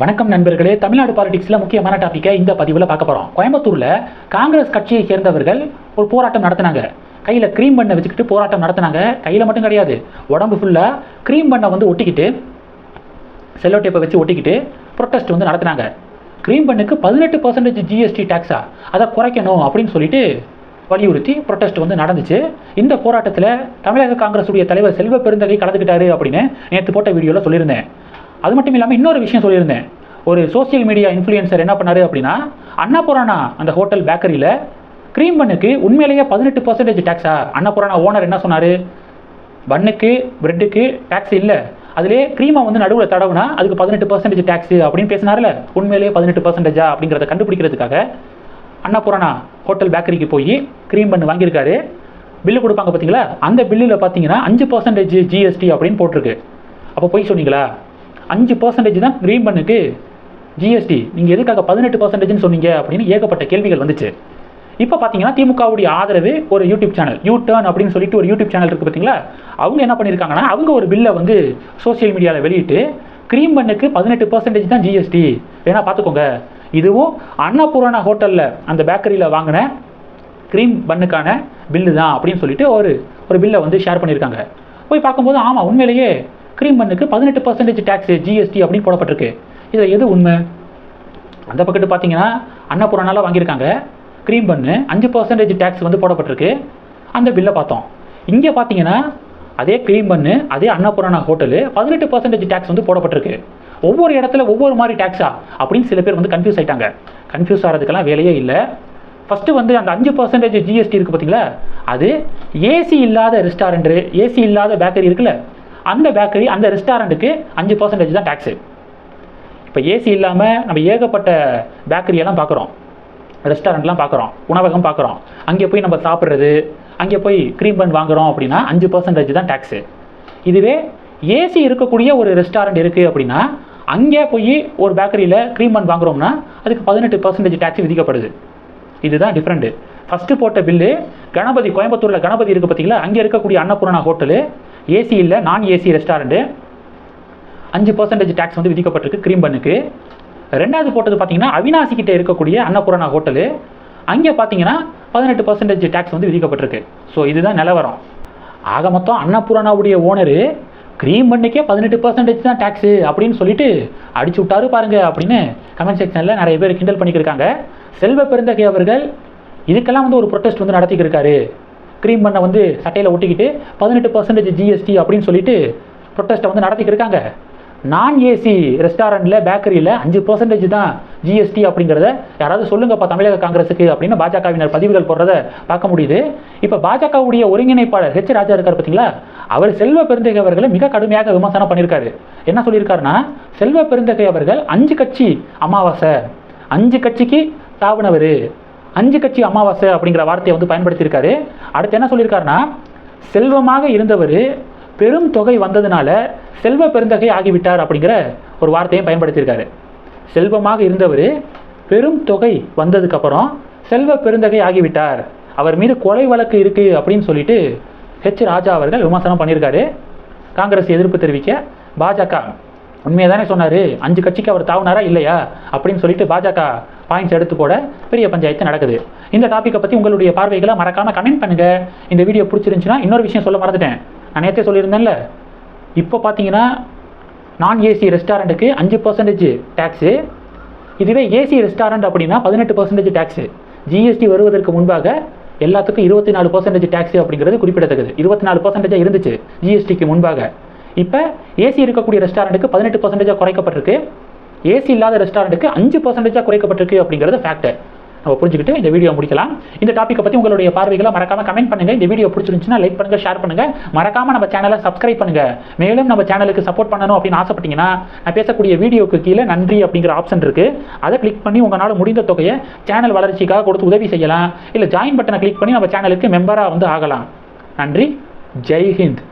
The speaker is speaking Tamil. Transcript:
வணக்கம் நண்பர்களே. தமிழ்நாடு பாலிடிக்ஸில் முக்கியமான டாப்பிக்கை இந்த பதிவில் பார்க்க போகிறோம் கோயம்புத்தூரில் காங்கிரஸ் கட்சியை சேர்ந்தவர்கள் ஒரு போராட்டம் நடத்தினாங்க. கையில் க்ரீம் பண்ணை வச்சுக்கிட்டு போராட்டம் நடத்தினாங்க. கையில் மட்டும் கிடையாது. உடம்பு ஃபுல்லாக க்ரீம் பண்ணை வந்து ஒட்டிக்கிட்டு செல்லோ டேப்பை வச்சு ஒட்டிக்கிட்டு ப்ரொட்டஸ்ட் வந்து நடத்தினாங்க. க்ரீம் பண்ணுக்கு பதினெட்டு பர்சன்டேஜ் ஜிஎஸ்டி டேக்ஸா அதை குறைக்கணும் அப்படின்னு சொல்லிட்டு வலியுறுத்தி ப்ரொட்டஸ்ட் வந்து நடந்துச்சு. இந்த போராட்டத்தில் தமிழக காங்கிரஸுடைய தலைவர் செல்வ பெருந்தகை கலந்துக்கிட்டாரு அப்படின்னு நேற்று போட்ட வீடியோவில் சொல்லியிருந்தேன். அது மட்டும் இல்லாமல் இன்னொரு விஷயம் சொல்லியிருந்தேன். ஒரு சோஷியல் மீடியா இன்ஃப்ளூயன்சர் என்ன பண்ணாரு அப்படின்னா அன்னபுராணா அந்த ஹோட்டல் பேக்கரியில் க்ரீம் பண்ணுக்கு உண்மையிலேயே பதினெட்டு பர்சன்டேஜ் டேக்ஸா அன்னபுரானா ஓனர் என்ன சொன்னார்? பன்னுக்கு பிரெட்டுக்கு டேக்ஸ் இல்லை. அதிலே க்ரீமை வந்து நடுவில் தடவுனா அதுக்கு பதினெட்டு பர்சன்டேஜ் டேக்ஸ் அப்படின்னு பேசினார்ல. உண்மையிலேயே பதினெட்டு பர்சன்டேஜா அப்படிங்கிறத கண்டுபிடிக்கிறதுக்காக அன்னபுரானா ஹோட்டல் பேக்கரிக்கு போய் க்ரீம் பண்ணு வாங்கியிருக்காரு. பில்லு கொடுப்பாங்க பார்த்தீங்களா அந்த பில்லில் பார்த்தீங்கன்னா அஞ்சு பர்சன்டேஜ் ஜிஎஸ்டி அப்படின்னு போட்டிருக்கு. அப்போ போய் சொன்னீங்களா? அஞ்சு பர்சன்டேஜ் தான் க்ரீம் பண்ணுக்கு ஜிஎஸ்டி நீங்கள் எதுக்காக பதினெட்டு பர்சன்டேஜ்னு சொன்னீங்க அப்படின்னு ஏகப்பட்ட கேள்விகள் வந்துச்சு. இப்போ பார்த்தீங்கன்னா திமுகவுடைய ஆதரவு ஒரு யூடியூப் சேனல் யூ டர்ன் அப்படின்னு சொல்லிட்டு ஒரு யூடியூப் சேனல் இருக்குது பார்த்தீங்களா அவங்க என்ன பண்ணியிருக்காங்கன்னா அவங்க ஒரு பில்லை வந்து சோஷியல் மீடியாவில் வெளியிட்டு க்ரீம் பண்ணுக்கு பதினெட்டு பர்சன்டேஜ் தான் ஜிஎஸ்டி வேணால் பார்த்துக்கோங்க இதுவும் அன்னபூரணா ஹோட்டலில் அந்த பேக்கரியில் வாங்கின க்ரீம் பண்ணுக்கான பில்லு தான் அப்படின்னு சொல்லிட்டு ஒரு ஒரு பில்லை வந்து ஷேர் பண்ணியிருக்காங்க போய் பார்க்கும்போது ஆமாம் உண்மையிலேயே க்ரீம் பண்ணுக்கு பதினெட்டு பர்சன்டேஜ் டேக்ஸ் ஜிஎஸ்டி அப்படின்னு போடப்பட்டிருக்கு. இதில் எது உண்மை? அந்த பக்கத்து பார்த்தீங்கன்னா அன்னபூரணால வாங்கியிருக்காங்க. க்ரீம் பண்ணு அஞ்சு பர்சன்டேஜ் டேக்ஸ் வந்து போடப்பட்டிருக்கு. அந்த பில்லை பார்த்தோம். இங்கே பார்த்தீங்கன்னா அதே க்ரீம் பண்ணு அதே அன்னபூரணா ஹோட்டலு பதினெட்டு பர்சன்டேஜ் டேக்ஸ் வந்து போடப்பட்டிருக்கு. ஒவ்வொரு இடத்துல ஒவ்வொரு மாதிரி டேக்ஸா அப்படின்னு சில பேர் வந்து கன்ஃபியூஸ் ஆயிட்டாங்க. கன்ஃபியூஸ் ஆகிறதுக்கெல்லாம் வேலையே இல்லை. ஃபஸ்ட்டு வந்து அந்த அஞ்சு பர்சன்டேஜ் ஜிஎஸ்டி இருக்குது பார்த்தீங்களா அது ஏசி இல்லாத ரெஸ்டாரண்ட்டு ஏசி இல்லாத பேக்கரி இருக்குல்ல? அந்த பேக்கரி அந்த ரெஸ்டாரண்ட்டுக்கு அஞ்சு பர்சன்டேஜ் தான் டேக்ஸு இப்போ ஏசி இல்லாமல் நம்ம ஏகப்பட்ட பேக்கரியெல்லாம் பார்க்குறோம் ரெஸ்டாரண்ட்லாம் பார்க்குறோம் உணவகம் பார்க்குறோம் அங்கே போய் நம்ம சாப்பிட்றது அங்கே போய் க்ரீம் பன் வாங்குறோம் அப்படின்னா அஞ்சு பர்சன்டேஜ் தான் டேக்ஸு இதுவே ஏசி இருக்கக்கூடிய ஒரு ரெஸ்டாரண்ட் இருக்குது அப்படின்னா அங்கே போய் ஒரு பேக்கரியில் க்ரீம் பன் வாங்குறோம்னா அதுக்கு பதினெட்டு பர்சன்டேஜ் டேக்ஸ் விதிக்கப்படுது. இதுதான் டிஃப்ரெண்ட்டு ஃபஸ்ட்டு போட்ட பில்லு கணபதி கோயம்புத்தூரில் கணபதி இருக்குது பார்த்தீங்களா அங்கே இருக்கக்கூடிய அன்னபூர்ணா ஹோட்டலு ஏசி இல்லை நான் ஏசி ரெஸ்டாரண்ட்டு அஞ்சு பர்சன்டேஜ் டேக்ஸ் வந்து விதிக்கப்பட்டிருக்கு க்ரீம் பண்ணுக்கு ரெண்டாவது போட்டது பார்த்தீங்கன்னா அவினாசி கிட்டே இருக்கக்கூடிய அன்னபூரணா ஹோட்டலு அங்கே பார்த்தீங்கன்னா பதினெட்டு பர்சன்டேஜ் டேக்ஸ் வந்து விதிக்கப்பட்டிருக்கு. ஸோ இதுதான் நிலவரம். ஆக மொத்தம் அன்னபூரணாவுடைய ஓனரு க்ரீம் பண்ணுக்கே பதினெட்டு பர்சன்டேஜ் தான் டேக்ஸு அப்படின்னு சொல்லிட்டு அடிச்சு விட்டாரு பாருங்க அப்படின்னு கமெண்ட் செக்ஷனில் நிறைய பேர் கிண்டல் பண்ணிக்கிருக்காங்க. செல்வ பெருந்தகை அவர்கள் இதுக்கெல்லாம் வந்து ஒரு ப்ரொட்டஸ்ட் வந்து நடத்திக்கிருக்காரு. க்ரீம் பண்ணை வந்து சட்டையில் ஒட்டிக்கிட்டு பதினெட்டு பர்சன்டேஜ் ஜிஎஸ்டி அப்படின்னு சொல்லிட்டு ப்ரொட்டஸ்ட்டை வந்து நடத்திக்கிருக்காங்க நான் ஏசி ரெஸ்டாரண்ட்டில் பேக்கரியில் அஞ்சு பர்சன்டேஜ் தான் ஜிஎஸ்டி அப்படிங்கிறத யாராவது சொல்லுங்கப்பா தமிழக காங்கிரஸுக்கு அப்படின்னு பாஜகவினர் பதிவுகள் போடுறத பார்க்க முடியுது. இப்போ பாஜகவுடைய ஒருங்கிணைப்பாளர் ஹெச் ராஜா இருக்கார் பார்த்தீங்களா அவர் செல்வ பெருந்தகை அவர்களை மிக கடுமையாக விமர்சனம் பண்ணியிருக்காரு. என்ன சொல்லியிருக்காருன்னா செல்வ பெருந்தகை அவர்கள் அஞ்சு கட்சி அமாவாசை அஞ்சு கட்சிக்கு தாவினவர். அஞ்சு கட்சி அமாவாசை அப்படிங்கிற வார்த்தையை வந்து பயன்படுத்தியிருக்காரு. அடுத்து என்ன சொல்லியிருக்காருன்னா செல்வமாக இருந்தவர் பெரும் தொகை வந்ததுனால செல்வ பெருந்தகை ஆகிவிட்டார் அப்படிங்கிற ஒரு வார்த்தையும் பயன்படுத்தியிருக்காரு. செல்வமாக இருந்தவர் பெரும் தொகை வந்ததுக்கப்புறம் செல்வ பெருந்தகை ஆகிவிட்டார். அவர் மீது கொலை வழக்கு இருக்குது அப்படின்னு சொல்லிட்டு ஹெச் ராஜா அவர்கள் விமர்சனம் பண்ணியிருக்காரு. காங்கிரஸ் எதிர்ப்பு தெரிவிக்க பாஜக உண்மையை தானே சொன்னார்? அஞ்சு கட்சிக்கு அவர் தாவுனாரா இல்லையா? அப்படின்னு சொல்லிட்டு பாஜக பாயிண்ட்ஸ் எடுத்து போட பெரிய பஞ்சாயத்து நடக்குது. இந்த டாப்பிக்கை பற்றி உங்களுடைய பார்வைகளை மறக்காமல் கமெண்ட் பண்ணுங்கள் இந்த வீடியோ பிடிச்சிருந்துச்சுன்னா இன்னொரு விஷயம் சொல்ல மறந்துட்டேன். நான் நேற்றே சொல்லியிருந்தேன்ல இப்போ பார்த்தீங்கன்னா நான் ஏசி ரெஸ்டாரண்ட்டுக்கு அஞ்சு பர்சன்டேஜ் டேக்ஸு இதுவே ஏசி ரெஸ்டாரண்ட் அப்படின்னா பதினெட்டு பர்சன்டேஜ் டேக்ஸு ஜிஎஸ்டி வருவதற்கு முன்பாக எல்லாத்துக்கும் இருபத்தி நாலு பர்சன்டேஜ் டேக்ஸு அப்படிங்கிறது குறிப்பிடத்தக்கது. இருபத்தி நாலு பர்சன்டேஜாக இருந்துச்சு ஜிஎஸ்டிக்கு முன்பாக. இப்போ ஏசி இருக்கக்கூடிய ரெஸ்டாரண்ட்டுக்கு பதினெட்டு பர்சன்டேஜாக குறைக்கப்பட்டிருக்கு. ஏசி இல்லாத ரெஸ்டாரண்ட்டுக்கு அஞ்சு பர்சன்டேஜாக குறைக்கப்பட்டிருக்கு அப்படிங்கிறது ஃபேக்டர் நம்ம புரிஞ்சுக்கிட்டு இந்த வீடியோ முடிக்கலாம். இந்த டாப்பிக்கை பற்றி உங்களுடைய பார்வைகளை மறக்காமல் கமெண்ட் பண்ணுங்க. இந்த வீடியோ பிடிச்சிருந்துச்சுன்னா லைக் பண்ணுங்கள் ஷேர் பண்ணுங்கள் மறக்காமல் நம்ம சேனலை சப்ஸ்கிரைப் பண்ணுங்கள் மேலும் நம்ம சேனலுக்கு சப்போர்ட் பண்ணணும் அப்படின்னு ஆசைப்பட்டீங்கன்னா நான் பேசக்கூடிய வீடியோக்கு கீழே நன்றி அப்படிங்கிற ஆப்ஷன் இருக்குது அதை கிளிக் பண்ணி உங்களால் முடிந்த தொகையை சேனல் வளர்ச்சிக்காக கொடுத்து உதவி செய்யலாம். இல்லை ஜாயின் பட்டனை கிளிக் பண்ணி நம்ம சேனலுக்கு மெம்பராக வந்து ஆகலாம். நன்றி. ஜெய் ஹிந்த்.